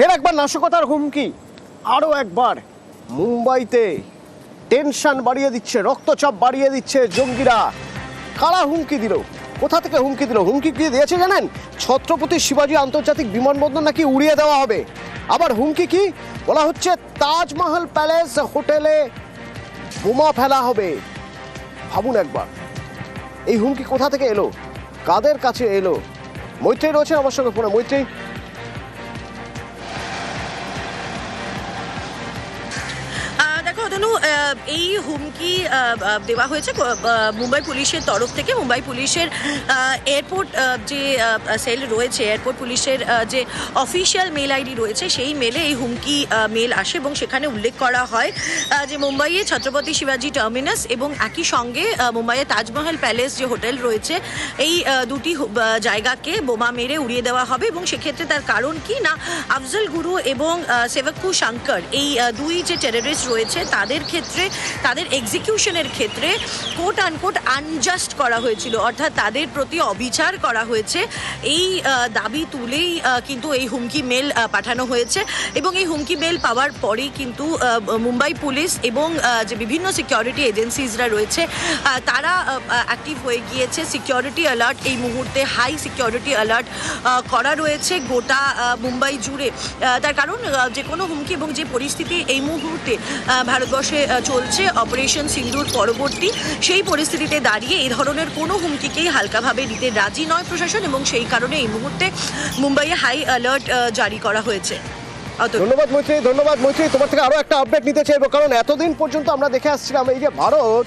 ফের একবার নাশকতার হুমকি। আরও একবার। মুম্বাইতে টেনশন বাড়িয়ে দিচ্ছে, রক্তচাপ বাড়িয়ে দিচ্ছে জঙ্গিরা। কারা হুমকি দিল? কোথা থেকে হুমকি দিল? হুমকি কি দিয়েছে জানেন? ছত্রপতি শিবাজী আন্তর্জাতিক বিমানবন্দর নাকি উড়িয়ে দেওয়া হবে। আবার হুমকি কি? বলা হচ্ছে তাজমহল প্যালেস হোটেলে বোমা ফেলা হবে। ভাবুন একবার। এই হুমকি কোথা থেকে এলো? কাদের কাছে এলো? মৈত্রী রয়েছে আমার সঙ্গে ফোনে। মৈত্রী আহ, এই হুমকি দেওয়া হয়েছে। মুম্বাই পুলিশের তরফ থেকে মুম্বাই পুলিশের এয়ারপোর্ট যে সেল রয়েছে এয়ারপোর্ট পুলিশের যে অফিসিয়াল মেল আইডি রয়েছে সেই মেলে এই হুমকি মেল আসে এবং সেখানে উল্লেখ করা হয় যে মুম্বাইয়ে ছত্রপতি শিবাজি টার্মিনাস এবং একই সঙ্গে আহ, মুম্বাইয়ে তাজমহল প্যালেস যে হোটেল রয়েছে এই দুটি জায়গাকে বোমা মেরে উড়িয়ে দেওয়া হবে এবং সেক্ষেত্রে তার কারণ কি? না আফজল গুরু এবং আহ, শঙ্কর এই দুই যে টেররিস্ট রয়েছে তাদের ক্ষেত্রে তাদের এক্সিকিউশনের ক্ষেত্রে কোট আনকোট আনজাস্ট করা হয়েছিল। অর্থাৎ তাদের প্রতি অবিচার করা হয়েছে। এই দাবি তুলেই কিন্তু এই হুমকি মেল পাঠানো হয়েছে। এবং এই হুমকি মেল পাওয়ার পরেই কিন্তু মুম্বাই পুলিশ এবং যে বিভিন্ন সিকিউরিটি এজেন্সিজরা রয়েছে তারা অ্যাক্টিভ হয়ে গিয়েছে। সিকিউরিটি অ্যালার্ট এই মুহূর্তে হাই সিকিউরিটি অ্যালার্ট করা রয়েছে গোটা মুম্বাই জুড়ে। তার কারণ যে কোনো হুমকি এবং যে পরিস্থিতি এই মুহূর্তে আহ, ভারতবর্ষে চলছে অপারেশন সিন্দুর পরবর্তী। সেই পরিস্থিতিতে দাঁড়িয়ে এই ধরনের কোনো হুমকিকেই হালকাভাবে নিতে রাজি নয় প্রশাসন এবং সেই কারণে এই মুহূর্তে মুম্বাইয়ে হাই অ্যালার্ট জারি করা হয়েছে। ধন্যবাদ মৈত্রী ধন্যবাদ মৈত্রী। তোমার থেকে আরও একটা আপডেট নিতে চাইব, কারণ এতদিন পর্যন্ত আমরা দেখে আসছিলাম এই যে ভারত,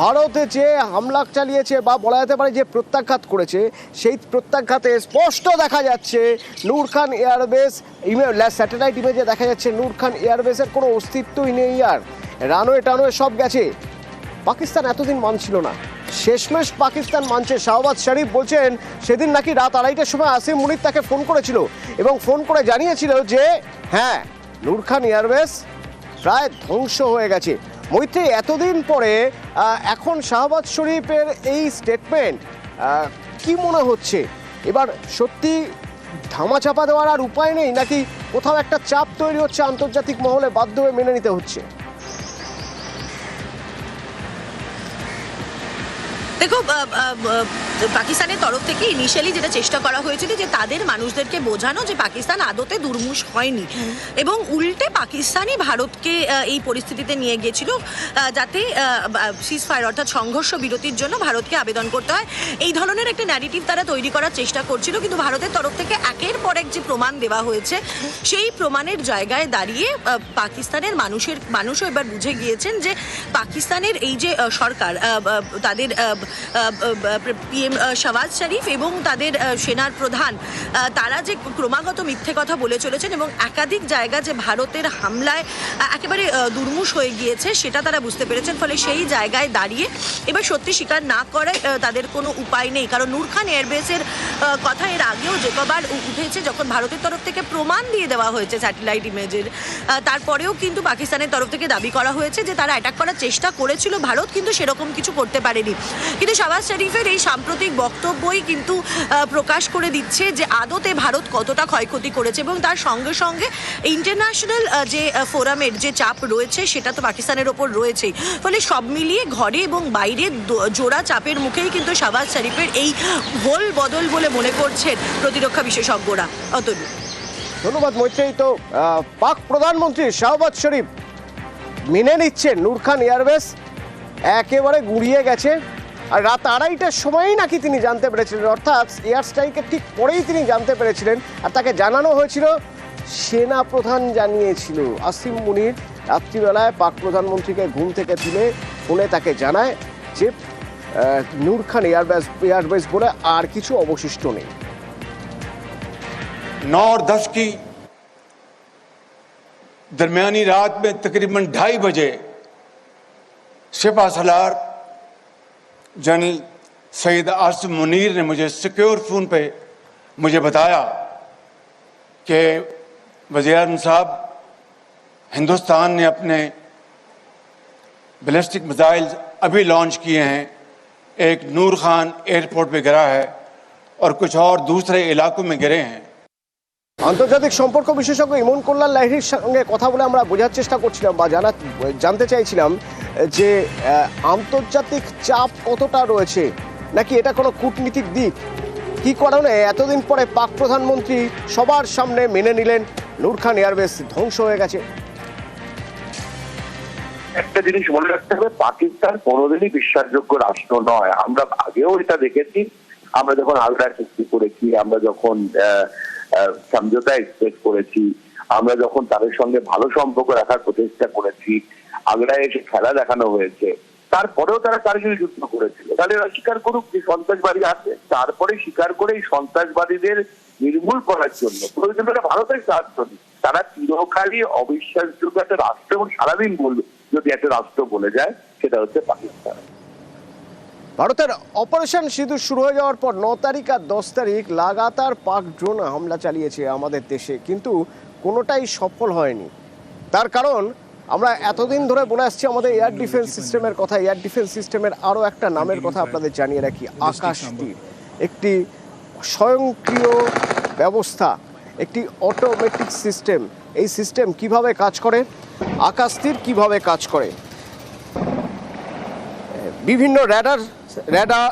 ভারতে যে হামলা চালিয়েছে বা বলা যেতে পারে যে প্রত্যাঘাত করেছে, সেই প্রত্যাঘাতে স্পষ্ট দেখা যাচ্ছে নূর খান এয়ারবেস ইমেল স্যাটেলাইট ইমেজে দেখা যাচ্ছে নূর খান এয়ারবেসের কোনো অস্তিত্বই নেই আর। রানওয়ে টানওয়ে সব গেছে। পাকিস্তান এতদিন মানছিল না। শেষমেশ পাকিস্তান মানছে। শাহবাজ শরীফ বলছেন, সেদিন নাকি রাত আড়াইটার সময় আসিম মুনির তাকে ফোন করেছিল এবং ফোন করে জানিয়েছিল যে হ্যাঁ নূর খান এয়ারবেস প্রায় ধ্বংস হয়ে গেছে। মৈত্রী, এতদিন পরে এখন শাহবাজ শরীফের এই স্টেটমেন্ট কি মনে হচ্ছে? এবার সত্যি ধামাচাপা দেওয়ার আর উপায় নেই নাকি কোথাও একটা চাপ তৈরি হচ্ছে আন্তর্জাতিক মহলে বাধ্য হয়ে মেনে নিতে হচ্ছে? देखो পাকিস্তানের তরফ থেকে ইনিশিয়ালি যেটা চেষ্টা করা হয়েছিল যে তাদের মানুষদেরকে বোঝানো যে পাকিস্তান আদতে দুর্মুষ হয়নি। এবং উল্টে পাকিস্তানই ভারতকে এই পরিস্থিতিতে নিয়ে গিয়েছিল যাতে সিজ ফায়ার অর্থাৎ সংঘর্ষ বিরতির জন্য ভারতকে আবেদন করতে হয়। এই ধরনের একটা ন্যারেটিভ তারা তৈরি করার চেষ্টা করছিল, কিন্তু ভারতের তরফ থেকে একের পর এক যে প্রমাণ দেওয়া হয়েছে, সেই প্রমাণের জায়গায় দাঁড়িয়ে পাকিস্তানের মানুষের, মানুষও এবার বুঝে গিয়েছেন যে পাকিস্তানের এই যে সরকার তাদের পিএম শাহবাজ শরীফ এবং তাদের সেনার প্রধান তারা যে ক্রমাগত মিথ্যে কথা বলে চলেছেন এবং একাধিক জায়গা যে ভারতের হামলায় একেবারে দুর্মুষ হয়ে গিয়েছে সেটা তারা বুঝতে পেরেছেন, ফলে সেই জায়গায় দাঁড়িয়ে এবার সত্যি স্বীকার না করে তাদের কোনো উপায় নেই। কারণ নূর খান এয়ারবেসের কথা এর আগেও যে কবার উঠেছে, যখন ভারতের তরফ থেকে প্রমাণ দিয়ে দেওয়া হয়েছে স্যাটেলাইট ইমেজের তারপরেও কিন্তু পাকিস্তানের তরফ থেকে দাবি করা হয়েছে যে তারা অ্যাটাক করার চেষ্টা করেছিল ভারত, কিন্তু সেরকম কিছু করতে পারেনি। কিন্তু শাহবাজ শরীফের এই সাম্প্রতিক বক্তব্যই কিন্তু প্রকাশ করে দিচ্ছে যে আদতে ভারত কতটা ক্ষয়ক্ষতি করেছে এবং তার সঙ্গে সঙ্গে ইন্টারন্যাশনাল যে ফোরামের যে চাপ রয়েছে সেটা তো পাকিস্তানের ওপর রয়েছেই। ফলে সব মিলিয়ে ঘরে এবং বাইরে জোড়া চাপের মুখেই কিন্তু শাহবাজ শরীফের এই ভোল বদল বলে মনে করছেন প্রতিরক্ষা বিশেষজ্ঞরা। অতনু। ধন্যবাদ মৈত্রী তো পাক প্রধানমন্ত্রী শাহবাজ শরীফ মেনে নিচ্ছেন নূর খান এয়ারবেস, একেবারে গুড়িয়ে গেছে। আর রাত আড়াইটার সময়ই নাকি তিনি জানতে পেরেছিলেন অর্থাৎ এয়ার স্ট্রাইকের ঠিক পরেই তিনি জানতে পেরেছিলেন আর তাকে জানানো হয়েছিল সেনা প্রধান জানিয়েছিল আসিম মুনির রাত্রিবেলায় পাক প্রধানমন্ত্রীকে ঘুম থেকে তুলে ফোনে তাকে জানায় যে আহ, নূর খান এয়ারবেস এয়ারবেস বলে আর কিছু অবশিষ্ট নেই नौ और दस की दरमियानी रात में तकरीबन ढाई बजे सिपा सलार जनरल सईद आसिम मुनीर ने मुझे सिक्योर फ़ोन पे मुझे बताया कि वज़ीर आज़म साहब हिंदुस्तान ने अपने बैलिस्टिक मिसाइल अभी लॉन्च किए हैं एक नूर खान एयरपोर्ट पे गिरा है और कुछ और दूसरे इलाकों में गिरे हैं আন্তর্জাতিক সম্পর্ক বিশেষজ্ঞ ইমন কল্যাণ লাহিড়ির সঙ্গে কথা বলে আমরা বোঝার চেষ্টা করছিলাম বা জানা জানতে চাইছিলাম যে আন্তর্জাতিক চাপ কতটা রয়েছে, নাকি এটা কোনো কূটনীতিক দিক? কি কারণে এতদিন পরে পাক প্রধানমন্ত্রী সবার সামনে মেনে নিলেন নূর খান এয়ারবেস ধ্বংস হয়ে গেছে? একটা জিনিস মনে রাখতে হবে, পাকিস্তান কোনোদিনই বিশ্বাসযোগ্য রাষ্ট্র নয়। আমরা আগেও এটা দেখেছি। আমরা যখন আগ্রা চুক্তি করেছি, আমরা যখন সমঝোতা এক্সপ্রেস করেছি, আমরা যখন তাদের সঙ্গে ভালো সম্পর্ক রাখার প্রচেষ্টা করেছি আগ্রায় এসে খেলা দেখানো হয়েছে। তারপরেও তারা কার্গিল যুদ্ধ করেছিল। তাহলে স্বীকার করুক যে সন্ত্রাসবাদী আছে। তারপরে স্বীকার করে এই সন্ত্রাসবাদীদের নির্মূল করার জন্য। প্রয়োজন হলে ভারতের সাহায্য নিক। তারা চিরকালই অবিশ্বাসযোগ্য একটা রাষ্ট্র এবং সারাদিন বলবে যদি একটা রাষ্ট্র বলে যায়, সেটা হচ্ছে পাকিস্তান। ভারতের অপারেশন সিঁদুর শুরু হয়ে যাওয়ার পর ন তারিখ আর দশ তারিখ লাগাতার পাক ড্রোন হামলা চালিয়েছে আমাদের দেশে। কিন্তু কোনোটাই সফল হয়নি। তার কারণ আমরা এতদিন ধরে বলে আসছি আমাদের এয়ার ডিফেন্স সিস্টেমের কথা এয়ার ডিফেন্স সিস্টেমের আরও একটা নামের কথা আপনাদের জানিয়ে রাখি আকাশ তীর একটি স্বয়ংক্রিয় ব্যবস্থা একটি অটোমেটিক সিস্টেম এই সিস্টেম কীভাবে কাজ করে? আকাশ তীর কীভাবে কাজ করে? বিভিন্ন র্যাডার র্যাডার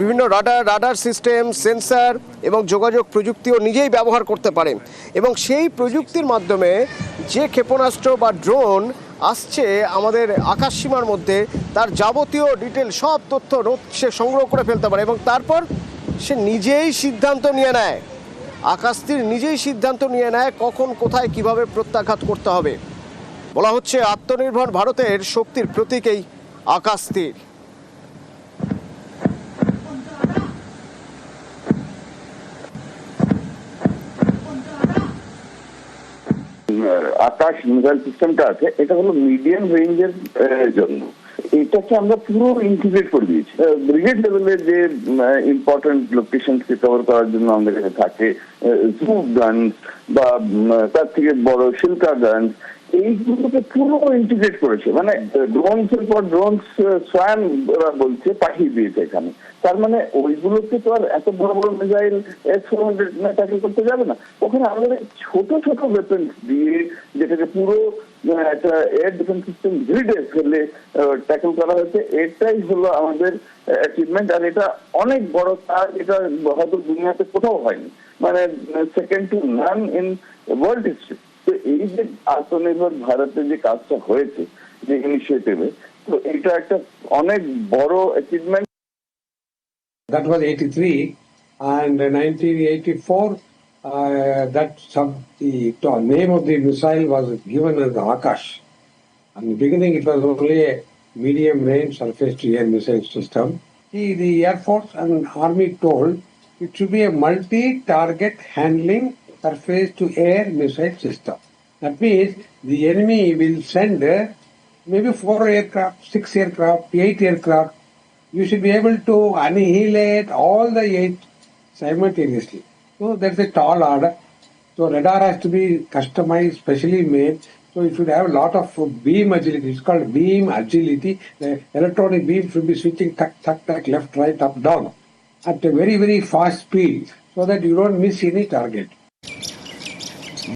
বিভিন্ন রাডার রাডার সিস্টেম সেন্সার এবং যোগাযোগ প্রযুক্তিও নিজেই ব্যবহার করতে পারে এবং সেই প্রযুক্তির মাধ্যমে যে ক্ষেপণাস্ত্র বা ড্রোন আসছে আমাদের আকাশ সীমার মধ্যে, তার যাবতীয় ডিটেল সব তথ্য সে সংগ্রহ করে ফেলতে পারে এবং তারপর সে নিজেই সিদ্ধান্ত নিয়ে নেয়। আকাশটির নিজেই সিদ্ধান্ত নিয়ে নেয় কখন, কোথায়, কীভাবে প্রত্যাঘাত করতে হবে। বলা হচ্ছে আত্মনির্ভর ভারতের শক্তির প্রতীক এই আকাশ আকাশ মিসাইল সিস্টেমটা আছে, এটা হলো মিডিয়াম রেঞ্জের জন্য। এটাকে আমরা পুরো ইন্টিগ্রেট করে দিয়েছি। ব্রিগেড লেভেলে যে ইম্পর্টেন্ট লোকেশন কে কভার করার জন্য আমাদের কাছে থাকে বা তার থেকে বড় শিল্কা গানস এইগুলোকে পুরো ইন্টিগ্রেট করেছে। মানে ড্রোনস এর পর ড্রোনস স্বয়ং ওরা বলছে পাঠিয়ে দিয়েছে এখানে। তার মানে ওইগুলোকে তো আর এত বড় বড় missile S four hundred tackle করতে যাবে না। ওখানে আমাদের ছোট ছোট ওয়েপন দিয়ে যেটাকে পুরো একটা এয়ার ডিফেন্স সিস্টেম গ্রিডে ফেলে ট্যাকেল করা হয়েছে, এটাই হলো আমাদের অ্যাচিভমেন্ট আর এটা অনেক বড় কাজ, এটা হয়তো দুনিয়াতে কোথাও হয়নি। মানে second to none in world history এই যে আত্মনির্ভর ভারতের যে কাজটা হয়েছে যে ইনিশিয়েটিভে তো এটা একটা অনেক বড় achievement That was 83, and in 1984, uh, that sub, the to- name of the missile was given as the Akash. In the beginning, it was only a medium-range surface-to-air missile system. The, the Air Force and Army told it should be a multi-target handling surface-to-air missile system. That means the enemy will send uh, maybe four aircraft, six aircraft, eight aircraft, you should be able to annihilate all the eight simultaneously. So that's a tall order. So radar has to be customized, specially made. So it should have a lot of beam agility. It's called beam agility. The electronic beam should be switching tuck, tuck, tuck, left, right, up, down at a very, very fast speed so that you don't miss any target.